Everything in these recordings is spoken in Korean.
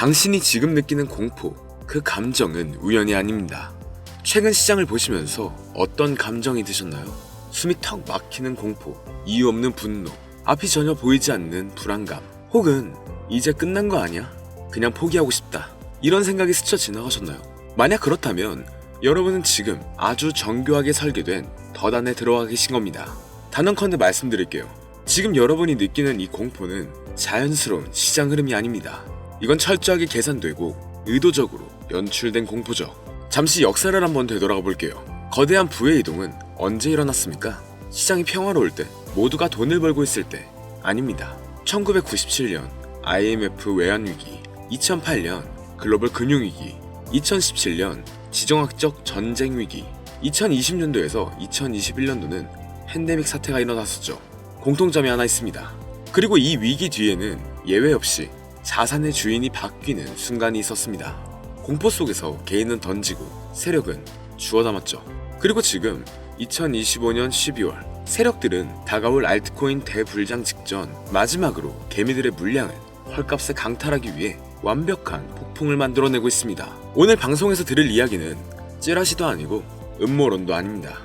당신이 지금 느끼는 공포, 그 감정은 우연이 아닙니다. 최근 시장을 보시면서 어떤 감정이 드셨나요? 숨이 턱 막히는 공포, 이유 없는 분노, 앞이 전혀 보이지 않는 불안감, 혹은 이제 끝난 거 아니야? 그냥 포기하고 싶다. 이런 생각이 스쳐 지나가셨나요? 만약 그렇다면 여러분은 지금 아주 정교하게 설계된 덫안에 들어가 계신 겁니다. 단언컨대 말씀드릴게요. 지금 여러분이 느끼는 이 공포는 자연스러운 시장 흐름이 아닙니다. 이건 철저하게 계산되고 의도적으로 연출된 공포죠. 잠시 역사를 한번 되돌아가 볼게요. 거대한 부의 이동은 언제 일어났습니까? 시장이 평화로울 때, 모두가 돈을 벌고 있을 때 아닙니다. 1997년 IMF 외환위기, 2008년 글로벌 금융위기, 2017년 지정학적 전쟁 위기, 2020년도에서 2021년도는 팬데믹 사태가 일어났었죠. 공통점이 하나 있습니다. 그리고 이 위기 뒤에는 예외 없이 자산의 주인이 바뀌는 순간이 있었습니다. 공포 속에서 개인은 던지고 세력은 주워 담았죠. 그리고 지금 2025년 12월 세력들은 다가올 알트코인 대불장 직전 마지막으로 개미들의 물량을 헐값에 강탈하기 위해 완벽한 폭풍을 만들어내고 있습니다. 오늘 방송에서 들을 이야기는 찌라시도 아니고 음모론도 아닙니다.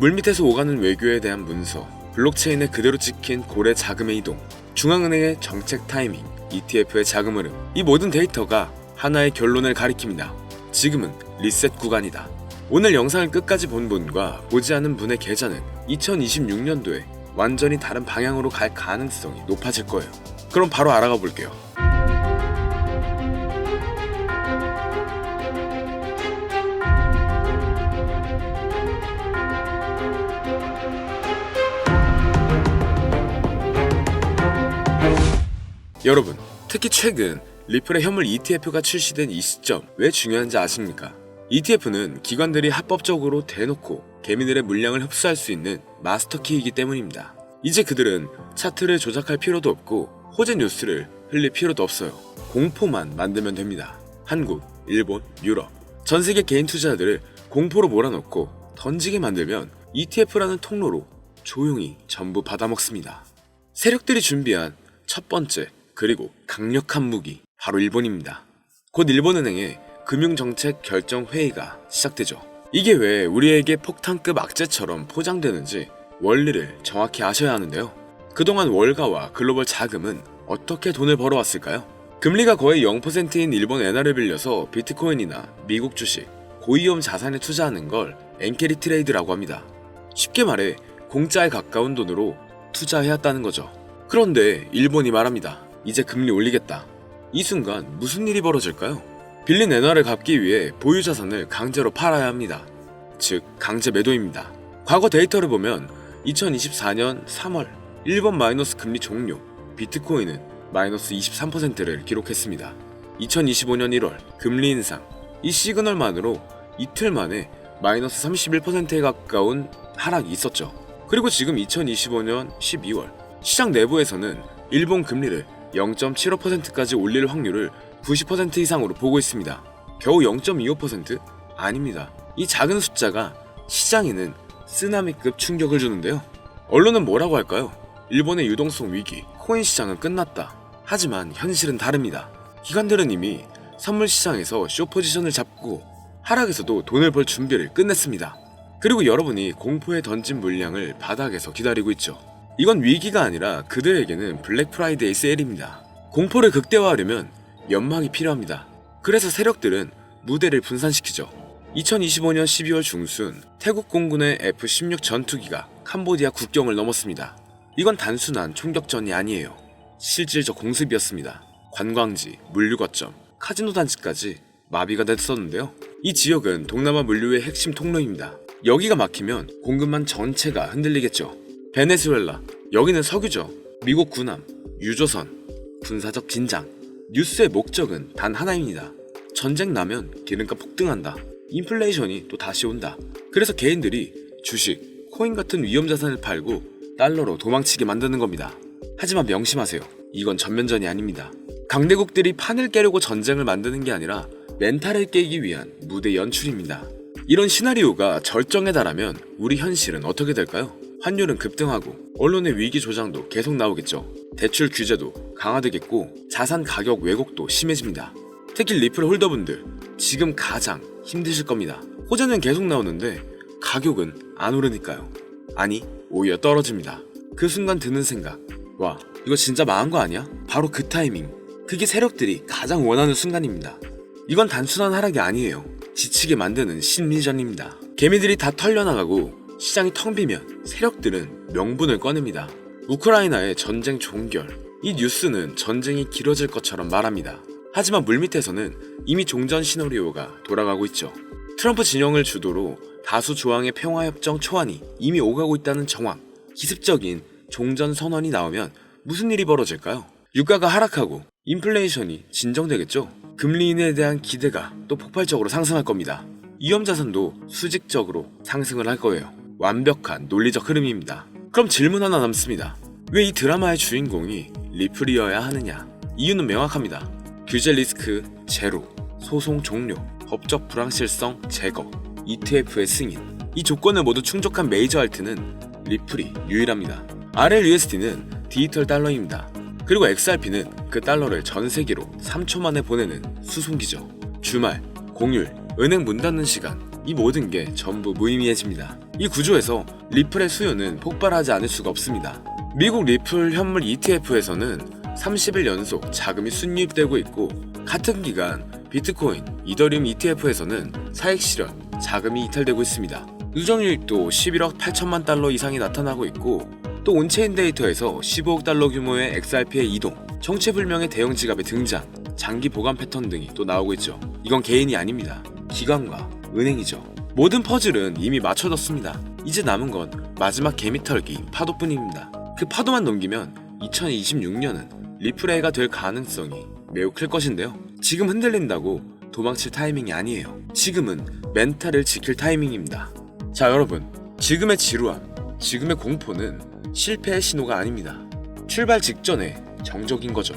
물밑에서 오가는 외교에 대한 문서, 블록체인에 그대로 찍힌 고래 자금의 이동, 중앙은행의 정책 타이밍, ETF의 자금 흐름, 이 모든 데이터가 하나의 결론을 가리킵니다. 지금은 리셋 구간이다. 오늘 영상을 끝까지 본 분과 보지 않은 분의 계좌는 2026년도에 완전히 다른 방향으로 갈 가능성이 높아질 거예요. 그럼 바로 알아가 볼게요. 여러분, 특히 최근 리플의 현물 ETF가 출시된 이 시점 왜 중요한지 아십니까? ETF는 기관들이 합법적으로 대놓고 개미들의 물량을 흡수할 수 있는 마스터키이기 때문입니다. 이제 그들은 차트를 조작할 필요도 없고 호재 뉴스를 흘릴 필요도 없어요. 공포만 만들면 됩니다. 한국, 일본, 유럽 전 세계 개인 투자자들을 공포로 몰아넣고 던지게 만들면 ETF라는 통로로 조용히 전부 받아먹습니다. 세력들이 준비한 첫 번째 그리고 강력한 무기 바로 일본입니다. 곧 일본은행의 금융정책 결정 회의가 시작되죠. 이게 왜 우리에게 폭탄급 악재처럼 포장되는지 원리를 정확히 아셔야 하는데요. 그동안 월가와 글로벌 자금은 어떻게 돈을 벌어왔을까요? 금리가 거의 0%인 일본 엔화를 빌려서 비트코인이나 미국 주식, 고위험 자산에 투자하는 걸 엔캐리 트레이드라고 합니다. 쉽게 말해 공짜에 가까운 돈으로 투자해왔다는 거죠. 그런데 일본이 말합니다. 이제 금리 올리겠다. 이 순간 무슨 일이 벌어질까요? 빌린 엔화를 갚기 위해 보유 자산을 강제로 팔아야 합니다. 즉 강제 매도입니다. 과거 데이터를 보면 2024년 3월 일본 마이너스 금리 종료, 비트코인은 마이너스 23%를 기록했습니다. 2025년 1월 금리 인상, 이 시그널만으로 이틀 만에 마이너스 31%에 가까운 하락이 있었죠. 그리고 지금 2025년 12월 시장 내부에서는 일본 금리를 0.75%까지 올릴 확률을 90% 이상으로 보고 있습니다. 겨우 0.25%? 아닙니다. 이 작은 숫자가 시장에는 쓰나미급 충격을 주는데요. 언론은 뭐라고 할까요? 일본의 유동성 위기, 코인 시장은 끝났다. 하지만 현실은 다릅니다. 기관들은 이미 선물 시장에서 쇼 포지션을 잡고 하락에서도 돈을 벌 준비를 끝냈습니다. 그리고 여러분이 공포에 던진 물량을 바닥에서 기다리고 있죠. 이건 위기가 아니라 그들에게는 블랙 프라이데이 세일입니다. 공포를 극대화하려면 연막이 필요합니다. 그래서 세력들은 무대를 분산시키죠. 2025년 12월 중순 태국 공군의 F-16 전투기가 캄보디아 국경을 넘었습니다. 이건 단순한 총격전이 아니에요. 실질적 공습이었습니다. 관광지, 물류 거점, 카지노 단지까지 마비가 됐었는데요. 이 지역은 동남아 물류의 핵심 통로입니다. 여기가 막히면 공급망 전체가 흔들리겠죠. 베네수엘라, 여기는 석유죠. 미국 군함, 유조선, 군사적 긴장. 뉴스의 목적은 단 하나입니다. 전쟁 나면 기름값 폭등한다. 인플레이션이 또 다시 온다. 그래서 개인들이 주식, 코인 같은 위험 자산을 팔고 달러로 도망치게 만드는 겁니다. 하지만 명심하세요. 이건 전면전이 아닙니다. 강대국들이 판을 깨려고 전쟁을 만드는 게 아니라 멘탈을 깨기 위한 무대 연출입니다. 이런 시나리오가 절정에 달하면 우리 현실은 어떻게 될까요? 환율은 급등하고 언론의 위기 조장도 계속 나오겠죠. 대출 규제도 강화되겠고 자산 가격 왜곡도 심해집니다. 특히 리플 홀더분들 지금 가장 힘드실 겁니다. 호재는 계속 나오는데 가격은 안 오르니까요. 아니 오히려 떨어집니다. 그 순간 드는 생각 와 이거 진짜 망한 거 아니야? 바로 그 타이밍 그게 세력들이 가장 원하는 순간입니다. 이건 단순한 하락이 아니에요. 지치게 만드는 심리전입니다. 개미들이 다 털려나가고 시장이 텅 비면 세력들은 명분을 꺼냅니다. 우크라이나의 전쟁 종결. 이 뉴스는 전쟁이 길어질 것처럼 말합니다. 하지만 물밑에서는 이미 종전 시나리오가 돌아가고 있죠. 트럼프 진영을 주도로 다수 조항의 평화협정 초안이 이미 오가고 있다는 정황. 기습적인 종전 선언이 나오면 무슨 일이 벌어질까요? 유가가 하락하고 인플레이션이 진정되겠죠? 금리 인하에 대한 기대가 또 폭발적으로 상승할 겁니다. 위험 자산도 수직적으로 상승을 할 거예요. 완벽한 논리적 흐름입니다. 그럼 질문 하나 남습니다. 왜 이 드라마의 주인공이 리플이어야 하느냐? 이유는 명확합니다. 규제 리스크 제로, 소송 종료, 법적 불확실성 제거, ETF의 승인. 이 조건을 모두 충족한 메이저 알트는 리플이 유일합니다. RLUSD는 디지털 달러입니다. 그리고 XRP는 그 달러를 전 세계로 3초 만에 보내는 수송기죠. 주말, 공휴일, 은행 문 닫는 시간, 이 모든 게 전부 무의미해집니다. 이 구조에서 리플의 수요는 폭발하지 않을 수가 없습니다. 미국 리플 현물 ETF에서는 30일 연속 자금이 순유입되고 있고 같은 기간 비트코인, 이더리움 ETF에서는 사익 실현, 자금이 이탈되고 있습니다. 누적유입도 11억 8천만 달러 이상이 나타나고 있고 또 온체인 데이터에서 15억 달러 규모의 XRP의 이동, 정체불명의 대형 지갑의 등장, 장기 보관 패턴 등이 또 나오고 있죠. 이건 개인이 아닙니다. 기관과 은행이죠. 모든 퍼즐은 이미 맞춰졌습니다. 이제 남은 건 마지막 개미털기 파도뿐입니다. 그 파도만 넘기면 2026년은 리플레이가 될 가능성이 매우 클 것인데요. 지금 흔들린다고 도망칠 타이밍이 아니에요. 지금은 멘탈을 지킬 타이밍입니다. 자, 여러분. 지금의 지루함, 지금의 공포는 실패의 신호가 아닙니다. 출발 직전에 정적인 거죠.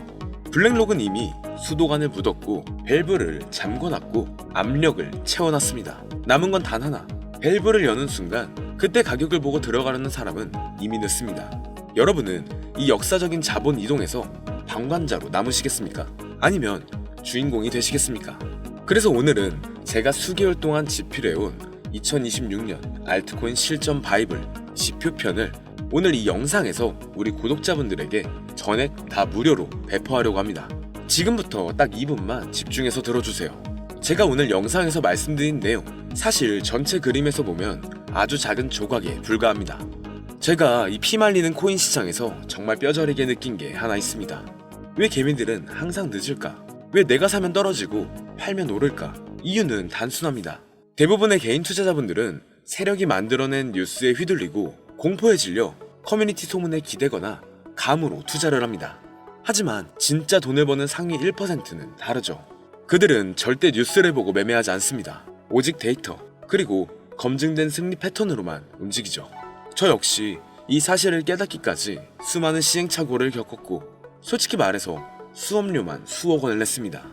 블랙록은 이미 수도관을 묻었고 밸브를 잠궈놨고 압력을 채워놨습니다. 남은 건 단 하나. 밸브를 여는 순간 그때 가격을 보고 들어가려는 사람은 이미 늦습니다. 여러분은 이 역사적인 자본 이동에서 방관자로 남으시겠습니까? 아니면 주인공이 되시겠습니까? 그래서 오늘은 제가 수개월 동안 집필해온 2026년 알트코인 실전 바이블 지표편을 오늘 이 영상에서 우리 구독자분들에게 전액 다 무료로 배포하려고 합니다. 지금부터 딱 2분만 집중해서 들어주세요. 제가 오늘 영상에서 말씀드린 내용, 사실 전체 그림에서 보면 아주 작은 조각에 불과합니다. 제가 이 피말리는 코인 시장에서 정말 뼈저리게 느낀 게 하나 있습니다. 왜 개미들은 항상 늦을까? 왜 내가 사면 떨어지고 팔면 오를까? 이유는 단순합니다. 대부분의 개인 투자자분들은 세력이 만들어낸 뉴스에 휘둘리고 공포에 질려 커뮤니티 소문에 기대거나 감으로 투자를 합니다. 하지만 진짜 돈을 버는 상위 1%는 다르죠. 그들은 절대 뉴스를 보고 매매하지 않습니다. 오직 데이터, 그리고 검증된 승리 패턴으로만 움직이죠. 저 역시 이 사실을 깨닫기까지 수많은 시행착오를 겪었고, 솔직히 말해서 수업료만 수억 원을 냈습니다.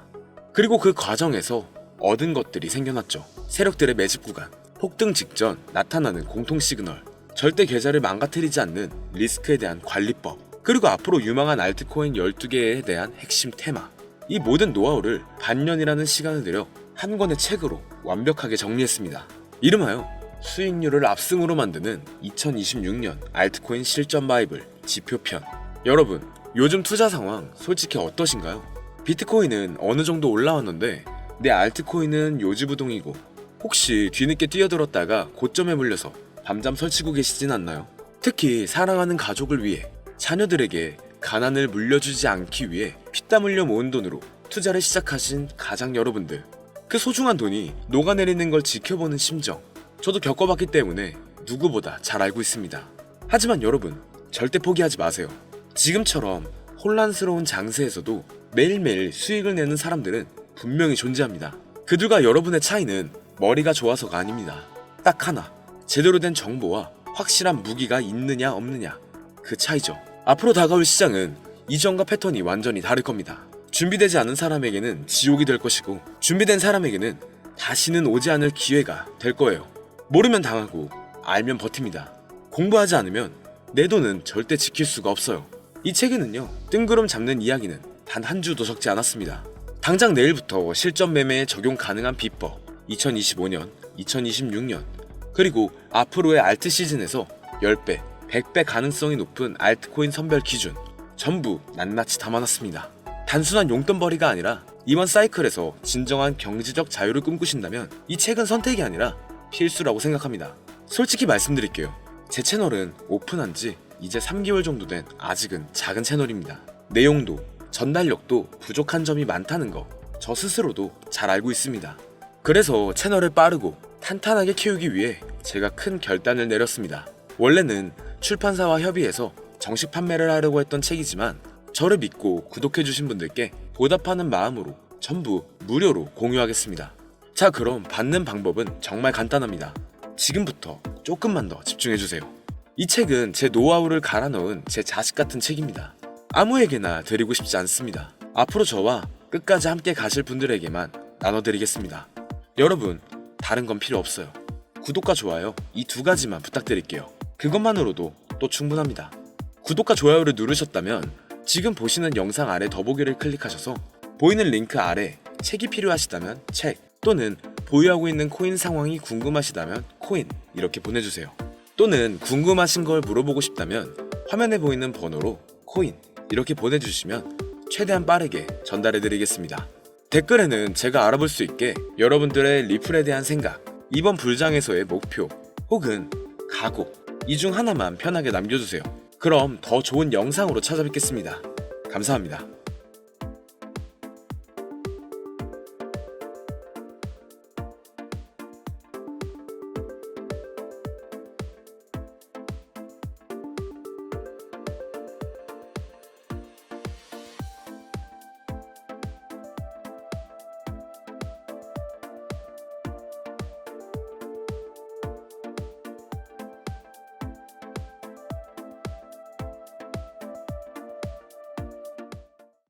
그리고 그 과정에서 얻은 것들이 생겨났죠. 세력들의 매집 구간, 폭등 직전 나타나는 공통 시그널, 절대 계좌를 망가뜨리지 않는 리스크에 대한 관리법, 그리고 앞으로 유망한 알트코인 12개에 대한 핵심 테마. 이 모든 노하우를 반년이라는 시간을 들여 한 권의 책으로 완벽하게 정리했습니다. 이름하여 수익률을 압승으로 만드는 2026년 알트코인 실전 바이블 지표편. 여러분, 요즘 투자 상황 솔직히 어떠신가요? 비트코인은 어느 정도 올라왔는데 내 알트코인은 요지부동이고 혹시 뒤늦게 뛰어들었다가 고점에 물려서 밤잠 설치고 계시진 않나요? 특히 사랑하는 가족을 위해 자녀들에게 가난을 물려주지 않기 위해 피땀 흘려 모은 돈으로 투자를 시작하신 가장 여러분들 그 소중한 돈이 녹아내리는 걸 지켜보는 심정 저도 겪어봤기 때문에 누구보다 잘 알고 있습니다. 하지만 여러분 절대 포기하지 마세요. 지금처럼 혼란스러운 장세에서도 매일매일 수익을 내는 사람들은 분명히 존재합니다. 그들과 여러분의 차이는 머리가 좋아서가 아닙니다. 딱 하나 제대로 된 정보와 확실한 무기가 있느냐 없느냐 그 차이죠. 앞으로 다가올 시장은 이전과 패턴이 완전히 다를 겁니다. 준비되지 않은 사람에게는 지옥이 될 것이고 준비된 사람에게는 다시는 오지 않을 기회가 될 거예요. 모르면 당하고 알면 버팁니다. 공부하지 않으면 내 돈은 절대 지킬 수가 없어요. 이 책에는요 뜬구름 잡는 이야기는 단 한 주도 적지 않았습니다. 당장 내일부터 실전 매매에 적용 가능한 비법 2025년, 2026년 그리고 앞으로의 알트 시즌에서 10배, 100배 가능성이 높은 알트코인 선별 기준 전부 낱낱이 담아놨습니다. 단순한 용돈벌이가 아니라 이번 사이클에서 진정한 경제적 자유를 꿈꾸신다면 이 책은 선택이 아니라 필수라고 생각합니다. 솔직히 말씀드릴게요. 제 채널은 오픈한 지 이제 3개월 정도 된 아직은 작은 채널입니다. 내용도 전달력도 부족한 점이 많다는 거 저 스스로도 잘 알고 있습니다. 그래서 채널을 빠르고 탄탄하게 키우기 위해 제가 큰 결단을 내렸습니다. 원래는 출판사와 협의해서 정식 판매를 하려고 했던 책이지만 저를 믿고 구독해주신 분들께 보답하는 마음으로 전부 무료로 공유하겠습니다. 자, 그럼 받는 방법은 정말 간단합니다. 지금부터 조금만 더 집중해주세요. 이 책은 제 노하우를 갈아 넣은 제 자식 같은 책입니다. 아무에게나 드리고 싶지 않습니다. 앞으로 저와 끝까지 함께 가실 분들에게만 나눠드리겠습니다. 여러분, 다른 건 필요 없어요. 구독과 좋아요 이 두 가지만 부탁드릴게요. 그것만으로도 또 충분합니다. 구독과 좋아요를 누르셨다면 지금 보시는 영상 아래 더보기를 클릭하셔서 보이는 링크 아래 책이 필요하시다면 책 또는 보유하고 있는 코인 상황이 궁금하시다면 코인 이렇게 보내주세요. 또는 궁금하신 걸 물어보고 싶다면 화면에 보이는 번호로 코인 이렇게 보내주시면 최대한 빠르게 전달해 드리겠습니다. 댓글에는 제가 알아볼 수 있게 여러분들의 리플에 대한 생각, 이번 불장에서의 목표 혹은 각오 이 중 하나만 편하게 남겨주세요. 그럼 더 좋은 영상으로 찾아뵙겠습니다. 감사합니다.